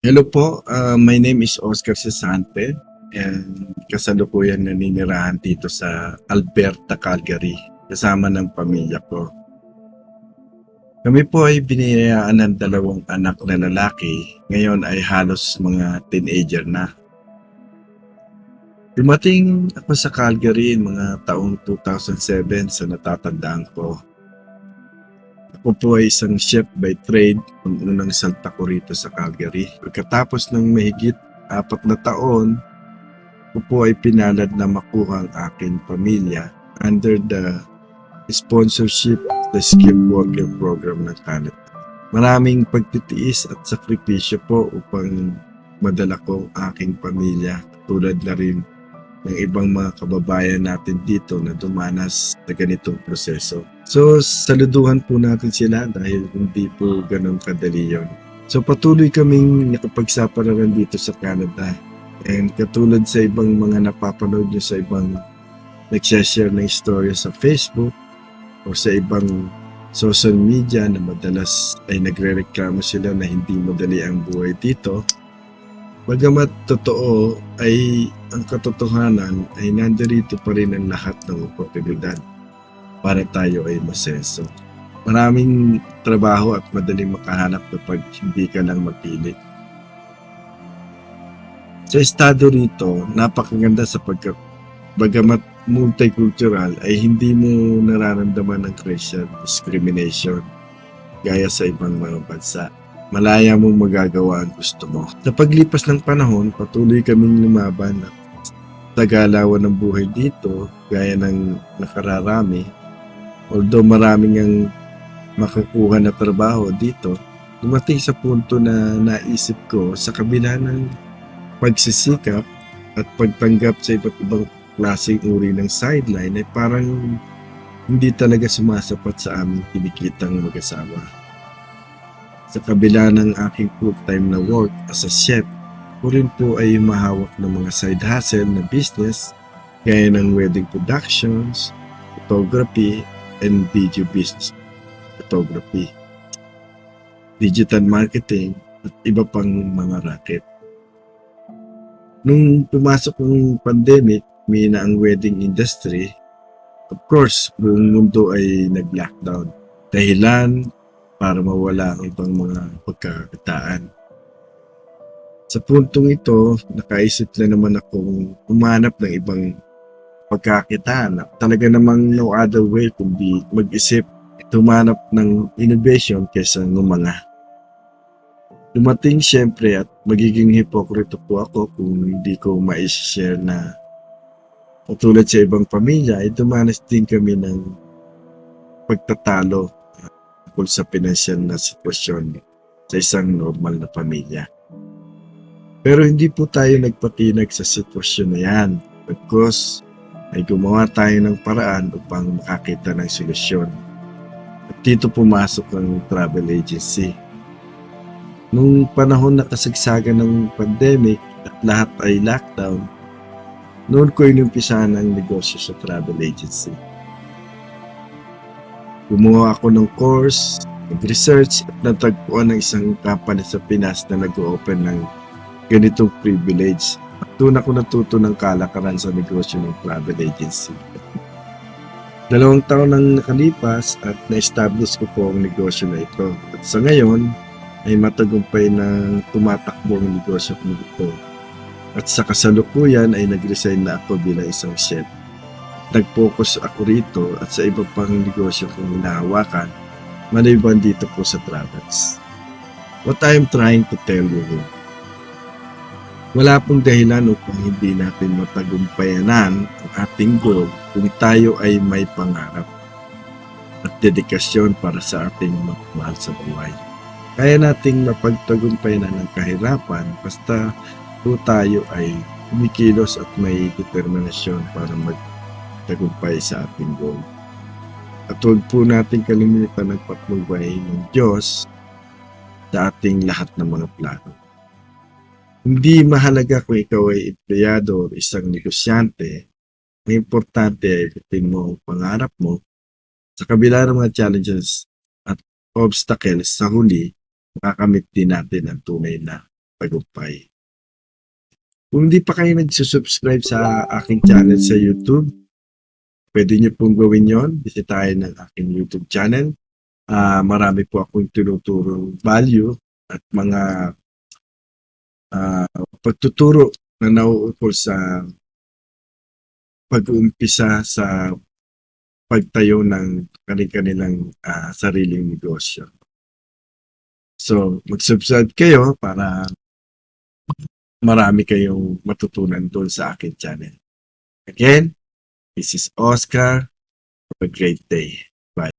Hello po, uh, my name is Oscar Cesante and kasalukuyan naninirahan dito sa Alberta, Calgary kasama ng pamilya ko. Kami po ay biniyayaan ng dalawang anak na lalaki, ngayon ay halos mga teenager na. Dumating ako sa Calgary mga taong 2007 sa natatandaan ko. Ako po ay isang chef by trade nung unang salta ko rito sa Calgary. Pagkatapos ng mahigit apat na taon, ako po ay pinalad na makuha ang aking pamilya under the sponsorship the Skip Worker Program ng Canada. Maraming pagtitiis at sakripisyo po upang madala ko ang aking pamilya tulad na rin ng ibang mga kababayan natin dito na dumanas sa ganitong proseso. So, saluduhan po natin sila dahil hindi po ganun kadali yun. So, patuloy kaming nakapagsapalaran dito sa Canada. And katulad sa ibang mga napapanood nyo sa ibang nagsashare ng istorya sa Facebook o sa ibang social media na madalas ay nagre-reklamo sila na hindi madali ang buhay dito. Bagamat totoo ay ang katotohanan ay nandarito pa rin ang lahat ng oportunidad para tayo ay masenso. Maraming trabaho at madaling makahanap kapag hindi ka lang mapili. Sa estado rito, napakaganda sa pagka bagamat multicultural ay hindi mo nararamdaman ng racial discrimination gaya sa ibang mga bansa. Malaya mong magagawa ang gusto mo. Sa paglipas ng panahon, patuloy kaming lumaban at tagalawan ng buhay dito gaya ng nakararami. Although maraming ang makakuha na trabaho dito, dumating sa punto na naisip ko sa kabila ng pagsisikap at pagtanggap sa iba't ibang klaseng uri ng sideline ay parang hindi talaga sumasapat sa aming kinikitang mag-asawa. Sa kabila ng aking full-time na work as a chef, ko rin po ay humahawak ng mga side hustle na business gaya ng wedding productions, photography, and video business photography, digital marketing, at iba pang mga racket. Nung pumasok ang pandemic, may na ang wedding industry, of course, buong mundo ay nag-lockdown. Dahilan para mawala ang ibang mga pagkakitaan. Sa puntong ito, nakaisip na naman akong umanap ng ibang pagkakitaan. Talaga namang no other way kundi mag-isip at humanap ng innovation kaysa ngumanga. Dumating siyempre at magiging hipokrito po ako kung hindi ko ma-share na katulad sa ibang pamilya ay dumanas din kami ng pagtatalo uh, tungkol sa pinansyal na sitwasyon sa isang normal na pamilya. Pero hindi po tayo nagpatinag sa sitwasyon na yan. Because ay gumawa tayo ng paraan upang makakita ng solusyon. At dito pumasok ang travel agency. Nung panahon na kasagsagan ng pandemic at lahat ay lockdown, noon ko inumpisahan ang negosyo sa travel agency. Gumawa ako ng course, nag-research at natagpuan ng isang company sa Pinas na nag-open ng ganitong privilege. Doon ako natuto ng kalakaran sa negosyo ng travel agency. Dalawang taon nang nakalipas at na-establish ko po ang negosyo na ito. At sa ngayon, ay matagumpay na tumatakbo ang negosyo ko ito. At sa kasalukuyan ay nag-resign na ako bilang isang chef. Nag-focus ako rito at sa iba pang negosyo kong hinahawakan, maliban dito po sa travels. What I am trying to tell you wala pong dahilan upang hindi natin matagumpayanan ang ating goal kung tayo ay may pangarap at dedikasyon para sa ating mahal sa buhay. Kaya nating mapagtagumpayanan ang kahirapan basta po tayo ay kumikilos at may determinasyon para magtagumpay sa ating goal. At huwag po natin kalimutan ang patnubay ng Diyos sa ating lahat ng mga plano. Hindi mahalaga kung ikaw ay empleyado o isang negosyante. Ang importante ay iputin mo ang pangarap mo sa kabila ng mga challenges at obstacles sa huli, makakamit din natin ang tunay na tagumpay. Kung hindi pa kayo nagsusubscribe sa aking channel sa YouTube, pwede nyo pong gawin yon. Bisitahin ng aking YouTube channel. Ah, marami po akong tinuturong value at mga ah, pagtuturo na nauukol sa pag-uumpisa sa pagtayo ng kanilang ah, sariling negosyo. So, mag-subscribe kayo para marami kayong matutunan doon sa akin channel. Again, this is Oscar. Have a great day.